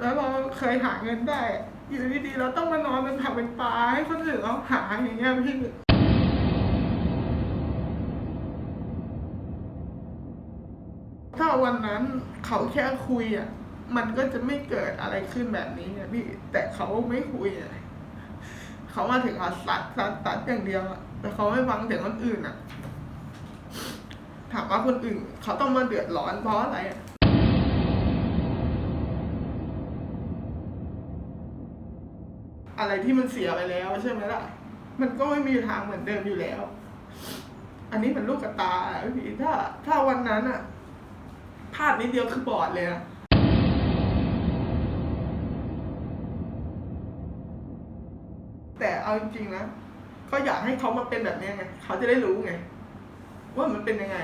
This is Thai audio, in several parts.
แล้วเราเคยหาเงินได้อยู่ดีๆเราต้องมานอนเป็นผักเป็นปลาให้คนอื่นเขาหาอย่างเงี้ยพี่ถ้าวันนั้นเขาแค่คุยอะ มันก็จะไม่เกิดอะไรขึ้นแบบนี้ไงพี่ แต่เขาไม่คุยอะเขามาถึงอะสัดสัดสัดอย่างเดียวอะแต่เขาไม่ฟังเสียงคนอื่นอะ ถามว่าคนอื่น เขาต้องมาเดือดร้อนเพราะอะไรอะ อะไรที่มันเสียไปแล้วใช่ไหมล่ะ มันก็ไม่มีทางเหมือนเดิมอยู่แล้ว อันนี้มันลูกกระตาพี่ถ้า ถ้าวันนั้นอะพลาดนิดเดียวคือบอดเลยนะแต่เอาจริงๆนะ ก็อยากให้เขามาเป็นแบบนี้ไง เขาจะได้รู้ไง ว่ามันเป็นยังไง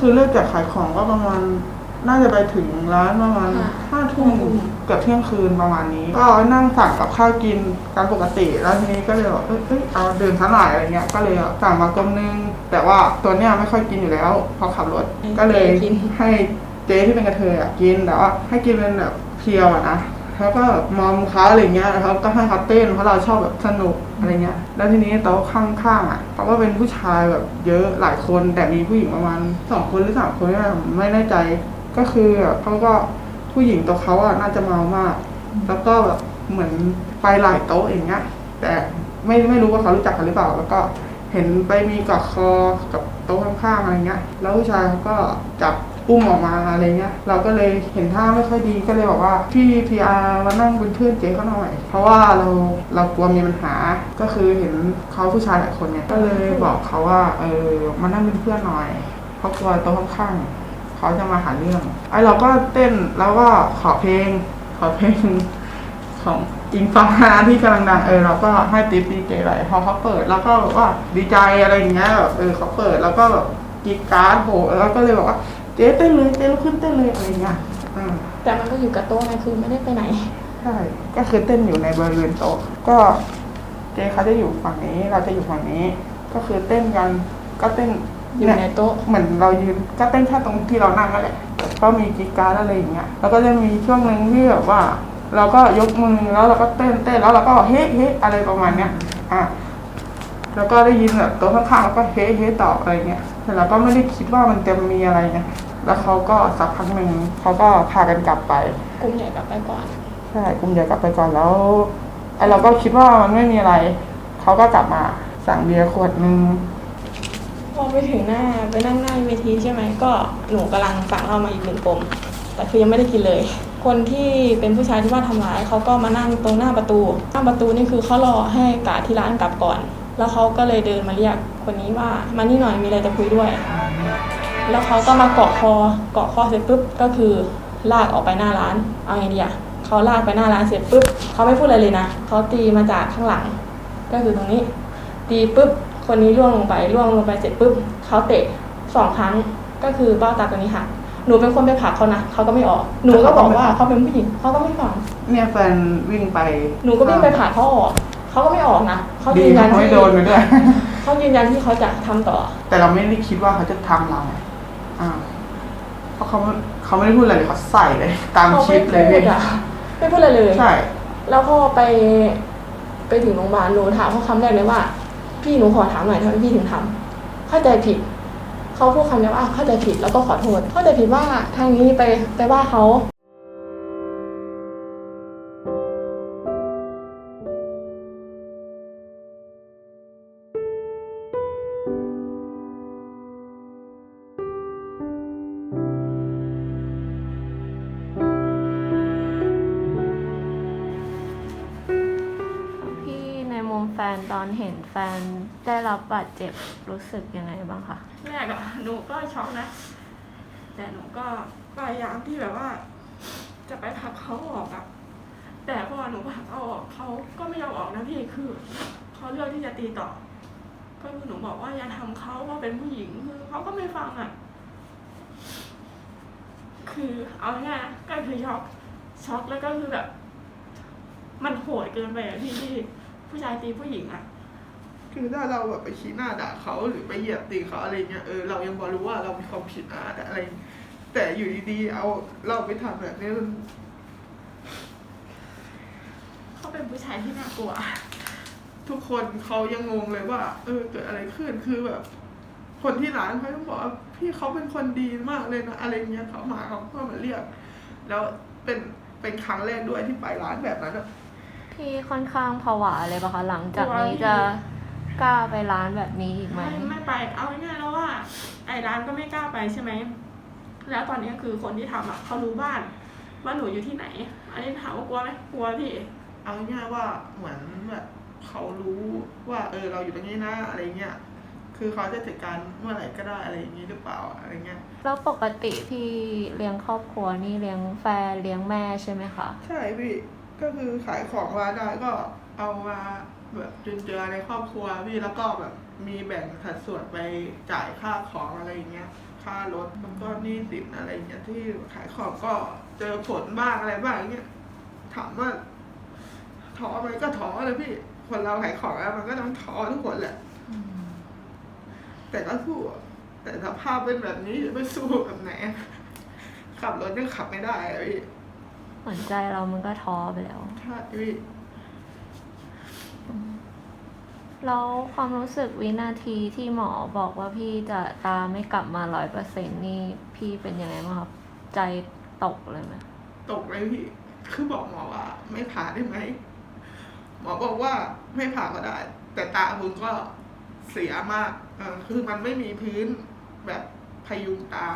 คือเลิกจากขายของก็ประมาณน่าจะไปถึงร้านประมาณค่ะห้าทุ่มเกือบเที่ยงคืนประมาณนี้ ก็นั่งสั่งกับข้าวกินตามปกติ แล้วทีนี้ก็เลยบอกเอ้ยเอ้ยเอาเดินซะหน่อยอะไรเงี้ย ก็เลยสั่งมากลมนึง แต่ว่าตัวเนี้ยไม่ค่อยกินอยู่แล้ว พอขับรถก็เลยให้เจ๊ที่เป็นกระเทยอะกินแต่ว่าให้กินเป็นแบบเพียวอะนะ แล้วก็มอมเขาอะไรเงี้ยแล้วเขาก็ให้เขาเต้นเพราะเราชอบแบบสนุกอะไรเงี้ย แล้วทีนี้โต๊ะข้างๆอะเขาก็เป็นผู้ชายแบบเยอะหลายคนแต่มีผู้หญิงประมาณสองคนหรือสามคนเนี่ยไม่แน่ใจก็คือเขาก็ผู้หญิงตัวเขาอะน่าจะเมามาก แล้วก็แบบเหมือนไปหลายโต๊ะอย่างเงี้ย แต่ไม่ไม่รู้ว่าเขารู้จักกันหรือเปล่า แล้วก็เห็นไปมีกอดคอกับโต๊ะข้างๆอะไรเงี้ย แล้วผู้ชายเขาก็จับ อุ้มออกมาอะไรเงี้ย เราก็เลยเห็นท่าไม่ค่อยดีก็เลยบอกว่าพี่พีอาร์มานั่งเป็นเพื่อนเจ๊เขาหน่อย เพราะว่าเราเรากลัวมีปัญหา ก็คือเห็นเขาผู้ชายหลายคนเนี่ยก็เลยบอกเขาว่าเออมานั่งเป็นเพื่อนหน่อยเพราะกลัวโต๊ะข้างๆเขาจะมาหาเรื่องไอเราก็เต้นแล้วก็ขอเพลง ขอเพลงของอิงฟ้าที่กำลังดังเออเราก็ให้ติปดีเจไปพอเขาเปิดแล้วก็แบบว่าดีใจอะไรอย่างเงี้ยแบบเออเขาเปิดแล้วก็แบบกีการ์ดโหแล้วก็เลยบอกว่า จ๊เต้นเลยเจ๊ลุกขึ้นเต้นเลยอะไรอย่างเงี้ยอืมแต่มันก็อยู่กับโต๊ะไงคือไม่ได้ไปไหน ใช่ก็คือเต้นอยู่ในบริเวณโต๊ะก็เจ๊เขาจะอยู่ฝั่งนี้ เราจะอยู่ฝั่งนี้ ก็คือเต้นกันก็เต้นอยู่ในโต๊ะ เหมือนเรายืนก็เต้นแค่ตรงที่เรานั่งนั่นแหละก็มีกรีดกราร์ดอะไรอย่างเงี้ยแล้วก็จะมีช่วงหนึ่งที่แบบว่า เราก็ยกมือแล้วเราก็เต้นเต้นแล้วเราก็เฮ้เฮ้อะไรประมาณเนี้ยอะแล้วก็ได้ยินแบบโต๊ะข้างๆแล้วก็เฮ้เฮ้ตอบอะไรเงี้ยแต่เราก็ไม่ได้คิดว่ามันจะมีอะไรไง แล้วเขาก็สักพักหนึ่งเขาก็พากันกลับไป กลุ่มใหญ่กลับไปก่อน ใช่กลุ่มใหญ่กลับไปก่อนแล้วไอเราก็คิดว่ามันไม่มีอะไร เขาก็กลับมาสั่งเบียร์ขวดหนึ่งพอไปถึงหน้าไปนั่งหน้าเวทีใช่ไหมก็หนูกำลังสั่งเหล้ามาอีกหนึ่งกลมแต่คือยังไม่ได้กินเลย คนที่เป็นผู้ชายที่ว่าทำร้ายเขาก็มานั่งตรงหน้าประตู หน้าประตูนี่คือเขารอให้กาดที่ร้านกลับก่อน แล้วเขาก็เลยเดินมาเรียกคนนี้ว่ามานี่หน่อยมีอะไรจะคุยด้วย แล้วเขาก็มาเกาะคอเกาะคอเสร็จปุ๊บก็คือลากออกไปหน้าร้าน เอาไงดีอะเขาลากไปหน้าร้านเสร็จปุ๊บเขาไม่พูดอะไรเลยนะเขาตีมาจากข้างหลัง ก็คือตรงนี้ ตีปุ๊บคนนี้ล่วงลงไปล่วงลงไปเสร็จปุ๊บเขาเตะสองครั้งก็คือเบ้าตาตัวนี้หักหนูเป็นคนไปผลักเขานะเขาก็ไม่ออก หนูก็บอกว่าเขาเป็นผู้หญิงเขาก็ไม่ฟังเนี่ยแฟนวิ่งไป หนูก็วิ่งไปผลักเขาออกเขาก็ไม่ออกนะเขาดียืนยันเขาที่ไม่โดนไปด้วยเขายืนยันที่เขาจะทำต่อ แต่เราไม่ได้คิดว่าเขาจะทำเรา อ่าเพราะเขาเขาไม่ได้พูดอะไรเลยเขาใส่เลย ตามเขาชิไม่ปเลยพูพี่ดอะไม่พูดอะไรเลย ใช่ แล้วพอไปไปถึงโรงพยาบาลหนูถามเขาคำแรกเลยว่า พี่หนูขอถามหน่อยทำไมพี่ถึงทำเข้าใจผิดเขาพูดคำเดียวว่าเข้าใจผิดแล้วก็ขอโทษเข้าใจผิดว่าทางนี้ไปไปว่าเขา ตอนเห็นแฟนได้รับบาดเจ็บรู้สึกยังไงบ้างคะแรกอะหนูก็ช็อกนะ แต่หนูก็พยายามที่แบบว่า จะไปผลักเขาออกอะแต่พอหนูผลักเอาออกเขาก็ไม่ยอมออกนะพี่คือเขาเลือกที่จะตีต่อ ก็คือหนูบอกว่าอย่าทำเขาว่าเป็นผู้หญิงคือเขาก็ไม่ฟังอะคือเอาง่ายก็คือช็อกช็อกแล้วก็คือแบบ มันโหดเกินไปอะพี่ ผู้ชายตีผู้หญิงอะคือถ้าเราแบบไปชี้หน้าด่าเขาหรือไปเหยียบตีเขาอะไรเงี้ยเออเรายังพอรู้ว่าเรามีความผิดนะแต่อะไร แต่อยู่ดีๆเอาเราไปทำแบบนี้มันเขาเป็นผู้ชายที่น่ากลัว ทุกคนเขายังงงเลยว่า เออเกิดอะไรขึ้นคือแบบ คนที่ร้านเขาต้องบอกว่าพี่เขาเป็นคนดีมากเลยนะอะไรเงี้ยเขามาเขาก็มาเรียก แล้วเป็นเป็นครั้งแรกด้วยที่ไปร้านแบบนั้นอะ พี่ค่อนข้างผวาเลยปะคะ หลังจากนี้กลัวพี่จะกล้าไปร้านแบบนี้อีกไหม ไม่ไม่ไปเอาง่ายๆแล้วว่า ไอ้ร้านก็ไม่กล้าไปใช่ไหม แล้วตอนนี้คือคนที่ทำอะเขารู้บ้าน ว่าหนูอยู่ที่ไหน อันนี้ถามว่ากลัวไหมกลัวพี่ เอาง่ายๆว่าเหมือนแบบเขารู้ว่าเออเราอยู่ตรงนี้นะอะไรเงี้ย คือเขาจะจัดการเมื่อไหร่ก็ได้อะไรอย่างนี้หรือเปล่าอะไรเงี้ย แล้วปกติพี่เลี้ยงครอบครัวนี่เลี้ยงแฟนเลี้ยงแม่ใช่ไหมคะ ใช่พี่ ก็คือขายของมาได้ก็เอามาแบบจุนเจือในครอบครัวพี่แล้วก็แบบมีแบ่งสัดส่วนไปจ่ายค่าของอะไรอย่างเงี้ยค่ารถแล้วก็หนี้สินอะไรอย่างเงี้ยที่ขายของก็เจอผลบ้างอะไรบ้างอย่างเงี้ยถามว่าท้อไหมก็ท้อเลยพี่คนเราขายของแล้วมันก็ต้องท้อทุกคนแหละแต่ก็สู้แต่สภาพเป็นแบบนี้จะไม่สู้กับไหนขับรถยังขับไม่ได้พี่ หมือนใจเรามันก็ท้อไปแล้วใช่พี่แล้วความรู้สึกวินาทีที่หมอบอกว่าพี่จะตาไม่กลับมาร้อยเปอร์เซ็นนี่พี่เป็นยังไงบ้างครับ ใจตกเลยไหมตกเลยพี่ คือบอกหมอว่า ไม่ผ่าได้ไหม หมอบอกว่าไม่ผ่าก็ได้ แต่ตาคุณก็เสียมากเออคือมันไม่มีพื้นแบบพยุงตา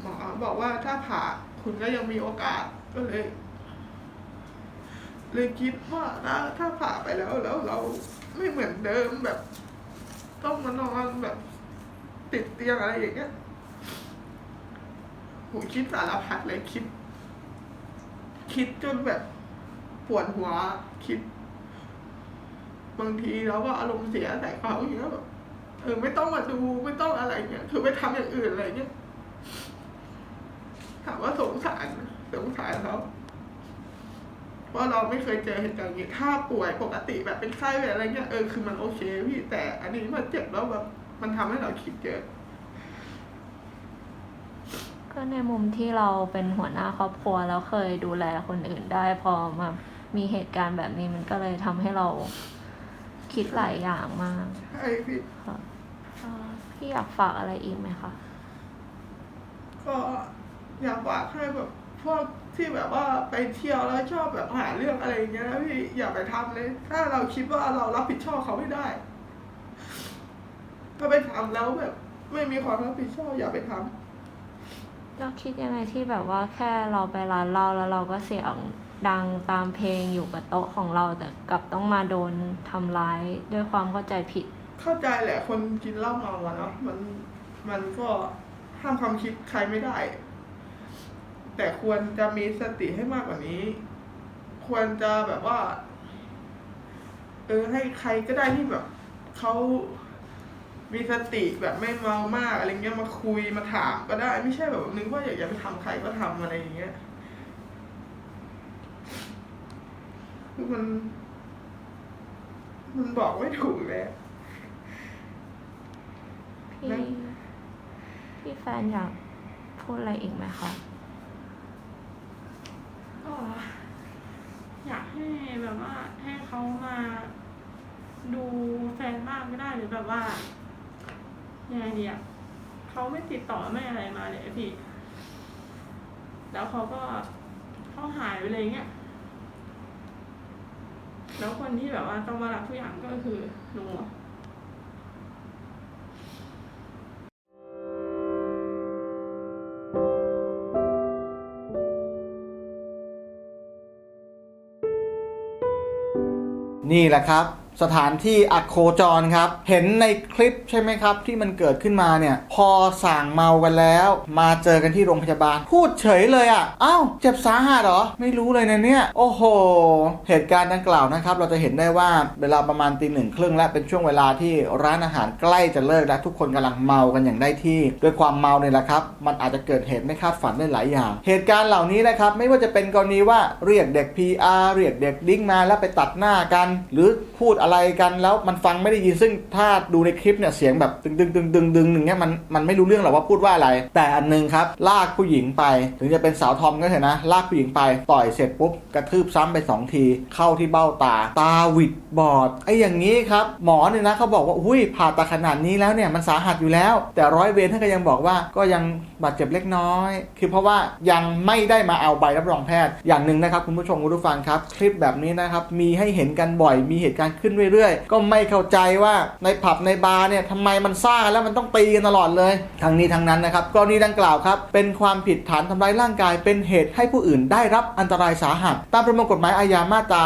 หมอบอกว่าถ้าผ่าคุณก็ยังมีโอกาสก็เลย เลยคิดว่าถ้าถ้าผ่าไปแล้วแล้วเราไม่เหมือนเดิมแบบ ต้องมานอนแบบ ติดเตียงอะไรอย่างเงี้ยผมคิดสารพัดเลยคิด คิดจนแบบปวดหัวคิด บางทีเราก็อารมณ์เสียใส่เขาอย่างเงี้ยแบบเออไม่ต้องมาดูไม่ต้องอะไรเงี้ยคือไปทำอย่างอื่นอะไรเงี้ยถามว่าสงสารสงสารเขา เพราะเราไม่เคยเจอเหตุการณ์อย่างนี้ถ้าป่วยปกติแบบเป็นไข้เป็นอะไรเงี้ยเออคือมันโอเคพี่แต่อันนี้มันเจ็บแล้วแบบมันทำให้เราคิดเยอะก็ในมุมที่เราเป็นหัวหน้าครอบครัวแล้วเคยดูแลคนอื่นได้พอมามีเหตุการณ์แบบนี้มันก็เลยทำให้เราคิดหลายอย่างมากใช่พี่ค่ะเอ่อพี่อยากฝากอะไรอีกไหมคะก็อยากฝากให้แบบ พวกที่แบบว่าไปเที่ยวแล้วชอบแบบหาเรื่องอะไรอย่างเงี้ยนะพี่อย่าไปทำเลย ถ้าเราคิดว่าเรารับผิดชอบเขาไม่ได้ก็ไปทำแล้วแบบ ไม่มีความรับผิดชอบอย่าไปทำเราคิดยังไงที่แบบว่าแค่เราไปร้านเหล้าแล้วเราก็เสียงดังตามเพลงอยู่กับโต๊ะของเราแต่กลับต้องมาโดนทำร้ายด้วยความเข้าใจผิด เข้าใจแหละคนกินเหล้าเมาอะเนาะมันมันก็ห้ามความคิดใครไม่ได้ แต่ควรจะมีสติให้มากกว่านี้ ควรจะแบบว่า เออให้ใครก็ได้ที่แบบเขามีสติแบบไม่เมามากอะไรเงี้ยมาคุยมาถามก็ได้ ไม่ใช่แบบนึกว่าอยากจะไปทำใครก็ทำอะไรอย่างเงี้ยคือมัน มันบอกไม่ถูกเลยพี่พี่แฟนอยากพูดอะไรอีกไหมคะ ก็อยากให้แบบว่าให้เขามาดูแฟนบ้างก็ได้หรือแบบว่ายังไงดีอะเขาไม่ติดต่อไม่อะไรมาเลยพี่ แล้วเขาก็เขาหายไปเลยเงี้ย แล้วคนที่แบบว่าต้องมารับทุกอย่างก็คือหนู นี่แหละครับ สถานที่อโคจรครับ เห็นในคลิปใช่ไหมครับ ที่มันเกิดขึ้นมาเนี่ย พอสั่งเมากันแล้ว มาเจอกันที่โรงพยาบาล พูดเฉยเลยอะ่ะอ้าวเจ็บสาหัสเหรอ ไม่รู้เลยนะเนี่ย โอ้โห เหตุการณ์ดังกล่าวนะครับ เราจะเห็นได้ว่าเวลาประมาณตีหนึ่งครึ่งและเป็นช่วงเวลาที่ร้านอาหารใกล้จะเลิกและทุกคนกำลังเมากันอย่างได้ที่ ด้วยความเมาเนี่ยแหละครับ มันอาจจะเกิดเหตุไม่คาดฝันได้หลายอย่าง เหตุการณ์เหล่านี้นะครับไม่ว่าจะเป็นกรณีว่าเรียกเด็ก PR เรียกเด็กดิ้งมาแล้วไปตัดหน้ากัน หรือพูดอะไรกันแล้วมันฟังไม่ได้ยินซึ่งถ้าดูในคลิปเนี่ยเสียงแบบดึงดึงดึงดึงดึงอย่างเงี้ยมันมันไม่รู้เรื่องหรอกว่าพูดว่าอะไร แต่อันหนึงครับลากผู้หญิงไป ถึงจะเป็นสาวทอมก็เถอะนะลากผู้หญิงไปต่อยเสร็จปุ๊บกระทืบซ้ำไปสองที เข้าที่เบ้าตา ตาหวิดบอดไอ้อย่างนี้ครับหมอเนี่ยนะเขาบอกว่าอุ้ยผ่าตัดขนาดนี้แล้วเนี่ยมันสาหัสอยู่แล้ว แต่ร้อยเวรท่านก็ยังบอกว่าก็ยังบาดเจ็บเล็กน้อย คือเพราะว่ายังไม่ได้มาเอาใบรับรองแพทย์อย่างหนึ่งนะครับคุณผู้ชมคุณผู้ฟังครับ คลิปแบบนี้นะครับมีให้เห็นกันบ่อยมีเหตุการณ์ขึ้นเรื่อยๆ ก็ไม่เข้าใจว่าในผับในบาร์เนี่ยทำไมมันซ่าแล้วมันต้องตีกันตลอดเลย ทั้งนี้ทั้งนั้นนะครับกรณีดังกล่าวครับ เป็นความผิดฐานทำร้ายร่างกาย เป็นเหตุให้ผู้อื่นได้รับอันตรายสาหัส ตามประมวลกฎหมายอาญามาตรา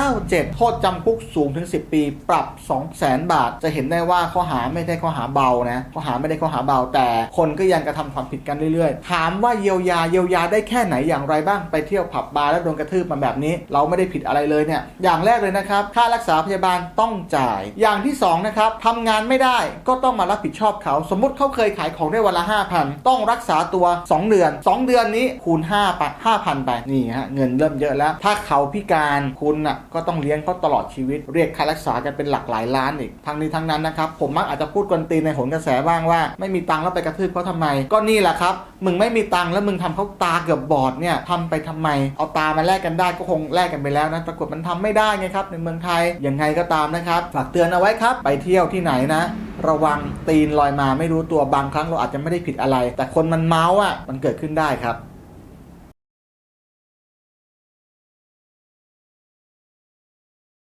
297 โทษจำคุกสูงถึง 10 ปี ปรับ 200,000 บาท จะเห็นได้ว่าข้อหาไม่ได้ข้อหาเบานะข้อหาไม่ได้ข้อหาเบาแต่คนก็ยังกระทำความผิดกันเรื่อยๆ ถามว่าเยียวยาเยียวยาได้แค่ไหนอย่างไรบ้างไปเที่ยวผับบาร์แล้วโดนกระทืบมาแบบนี้ เราไม่ได้ผิดอะไรเลยเนี่ยอย่างแรกเลยนะครับค่ารักษาพยาบาลต้องจ่าย อย่างที่สองนะครับทำงานไม่ได้ก็ต้องมารับผิดชอบเขา สมมุติเขาเคยขายของได้วันละ 5,000 ต้องรักษาตัว 2 เดือน 2 เดือนนี้คูณ5ไป5,000 ไปนี่ฮะเงินเริ่มเยอะแล้ว ถ้าเขาพิการคุณน่ะก็ต้องเลี้ยงเขาตลอดชีวิต เรียกค่ารักษากันเป็นหลักหลายล้านอีกทั้งนี้ทั้งนั้นนะครับผมมักอาจจะพูดกวนตีนในหนกระแสบ้างว่า ไม่มีตังค์แล้วไปกระทืบเขาทำไม ก็นี่แหละครับมึงไม่มีตังค์แล้วมึงทำเขาตาเกือบบอดเนี่ยทำไปทำไม เอาตามาแลกกันได้ก็คงแลกกันไปแล้วนะปรากฏมันทำไม่ได้ไงครับในเมืองไทยยังไงก็ตามนะครับ ฝากเตือนเอาไว้ครับ ไปเที่ยวที่ไหนนะ ระวังตีนลอยมาไม่รู้ตัวบางครั้งเราอาจจะไม่ได้ผิดอะไร แต่คนมันเมาอะมันเกิดขึ้นได้ครับ